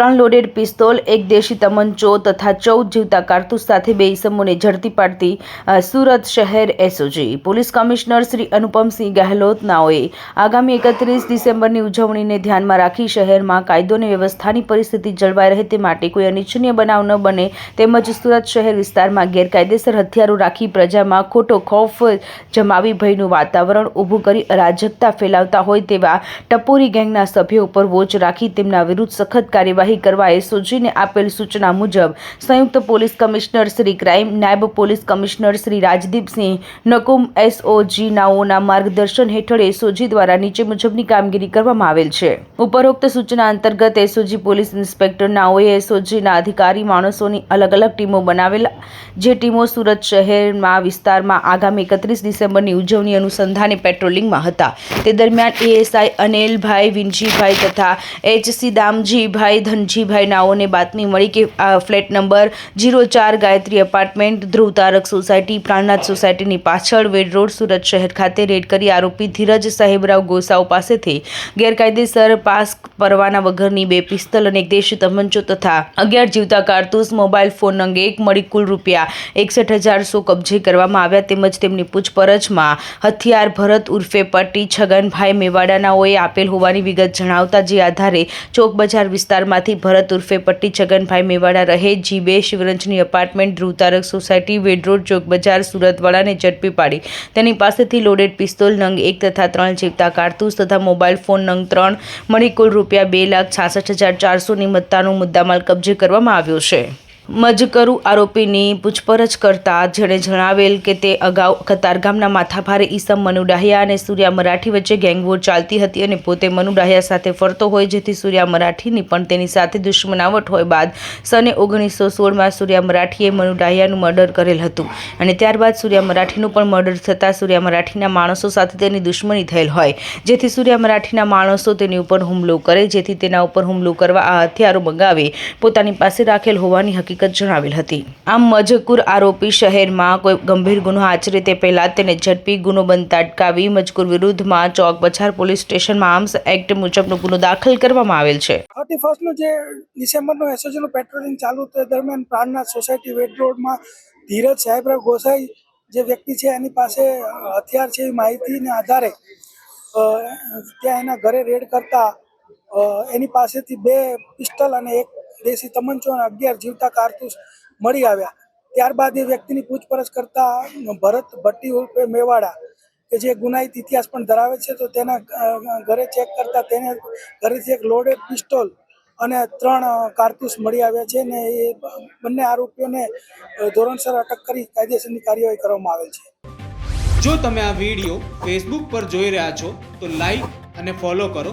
ત્રણ loaded pistol, એક દેશી તમંચો તથા ચૌદ જીવતા કારતૂસ સાથે બે ઇસમોને ઝડપી પાડતી સુરત શહેર SOG. Police commissioner Shri Anupamsinh Gehlot નાઓએ આગામી એકત્રીસ ડિસેમ્બરની ઉજવણીને ધ્યાનમાં રાખી શહેરમાં કાયદો અને વ્યવસ્થાની પરિસ્થિતિ જળવાઈ રહે તે માટે કોઈ અનિચ્છનીય બનાવ ન બને તેમજ સુરત શહેર વિસ્તારમાં ગેરકાયદેસર હથિયારો રાખી પ્રજામાં ખોટો ખોફ જમાવી ભયનું વાતાવરણ ઊભું કરી અરાજકતા ફેલાવતા હોય તેવા ટપોરી ગેંગના સભ્યો ઉપર વોચ રાખી તેમના વિરુદ્ધ સખત કાર્યવાહી કરવા એસઓજીને આપેલ સૂચના મુજબ, સંયુક્ત પોલીસ કમિશનર શ્રી ક્રાઇમ, નાયબ પોલીસ કમિશનર શ્રી રાજદીપસિંહ નકુમ એસઓજીનાઓના માર્ગદર્શન હેઠળ એસઓજી દ્વારા નીચે મુજબની કામગીરી કરવામાં આવેલ છે. ઉપરોક્ત સૂચના અંતર્ગત એસઓજી પોલીસ ઇન્સ્પેક્ટર એસઓજીના અધિકારી માણસોની અલગ અલગ ટીમો બનાવેલા, જે ટીમો સુરત શહેરમાં વિસ્તારમાં આગામી એકત્રીસ ડિસેમ્બરની ઉજવણી અનુસંધાને પેટ્રોલિંગમાં હતા. તે દરમિયાન એએસઆઈ અનિલભાઈ વિનજીભાઈ તથા એચસી દામજીભાઈ ધનજીભાઈ નાઓને બાતમી મળી કે, આ ફ્લેટ નંબર જીરો ચાર ગાયત્રી એપાર્ટમેન્ટ ધ્રુવ તારક સોસાયટી, પ્રાણનાથ સોસાયટીની પાછળ વેડ રોડ, સુરત શહેર ખાતે રેડ કરી આરોપી ધીરજ સાહેબરાવ ગોસાઓ પાસેથી ગેરકાયદેસર પાસ પરવાના વગરની બે પિસ્તલ અને એક દેશી તમંચો તથા અગિયાર જીવતા કારતૂસ મોબાઈલ ફોન અંગે એક મળી કુલ રૂપિયા એકસઠ હજાર સો કબજે કરવામાં આવ્યા તેમજ તેમની પૂછપરછમાં હથિયાર ભરત ઉર્ફે પટ્ટી છગનભાઈ મેવાડાનાઓએ આપેલ હોવાની વિગત જણાવતા જે આધારે ચોક બજાર વિસ્તારમાંથી ભરત ઉર્ફે પટ્ટી છગનભાઈ મેવાડા રહે જીબે Shivranjani apartment Dhruvtarak society Ved road, Chowk Bazaar, સુરતવાળાને ઝડપી પાડી. તેની પાસેથી લોડેડ પિસ્તોલ, નંગ એક તથા ત્રણ જીવતા કારતૂસ તથા મોબાઈલ ફોન નંગ ત્રણ. મળી કુલ રૂપિયા બે લાખ છાસઠ હજાર ચારસોની મત્તાનો મુદ્દામાલ કબજે કરવામાં આવ્યો છે. મજકરુ આરોપીની પૂછપરછ કરતા જેણે જણાવેલ કે તે અગાઉ કતારગામના માથાભારે ઈસમ મનુ ડાહિયા અને સૂર્યા મરાઠી વચ્ચે ગેંગવોર ચાલતી હતી અને પોતે મનુ સાથે ફરતો હોય જેથી સૂર્યા મરાઠીની પણ તેની સાથે દુશ્મનાવટ હોય બાદ સને ઓગણીસો સોળમાં સૂર્યા મરાઠીએ મનુ ડાહિયાનું મર્ડર કરેલ હતું અને ત્યારબાદ સૂર્યા મરાઠીનું પણ મર્ડર થતાં સૂર્યા મરાઠીના માણસો સાથે તેની દુશ્મની થયેલ હોય. જેથી સૂર્યા મરાઠીના માણસો તેની ઉપર હુમલો કરે, જેથી તેના ઉપર હુમલો કરવા આ હથિયારો મંગાવે. પોતાની પાસે રાખેલ હોવાની હકીકત જણાવેલ હતી. આમ મજકૂર આરોપી શહેરમાં કોઈ ગંભીર ગુનો આચરે તે પહેલા તેને ઝડપી ગુનો બનતા અટકાવી મજકૂર વિરુદ્ધમાં ચોક બજાર પોલીસ સ્ટેશનમાં આર્મ્સ એક્ટ મુજબનો ગુનો દાખલ કરવામાં આવેલ છે. થર્ટી ફર્સ્ટનું જે ડિસેમ્બરનું એસઓજીનું પેટ્રોલિંગ ચાલુ તે દરમિયાન પ્રાણનાથ સોસાયટી વેટ રોડમાં ધીરજ સાહેબરાવ ગોસાઈ જે વ્યક્તિ છે એની પાસે હથિયાર છે એવી માહિતીને આધારે ત્યાં એના ઘરે રેડ કરતા એની પાસેથી બે પિસ્ટલ અને એક દેશી તમંચો અને અગિયાર જીવતા કારતૂસ મળી આવ્યા. ત્યારબાદ એ વ્યક્તિની પૂછપરછ કરતા ભરત ભટ્ટી ઉર્ફે મેવાડા, કે જે ગુનાહિત ઇતિહાસ પણ ધરાવે છે, તો તેના ઘરે ચેક કરતા તેને ઘરેથી એક લોડેડ પિસ્તોલ અને ત્રણ કારતૂસ મળી આવ્યા છે ને એ બંને આરોપીઓને ધોરણસર અટક કરી કાયદેસરની કાર્યવાહી કરવામાં આવેલ છે. જો તમે આ વીડિયો ફેસબુક પર જોઈ રહ્યા છો, તો લાઈક અને ફોલો કરો.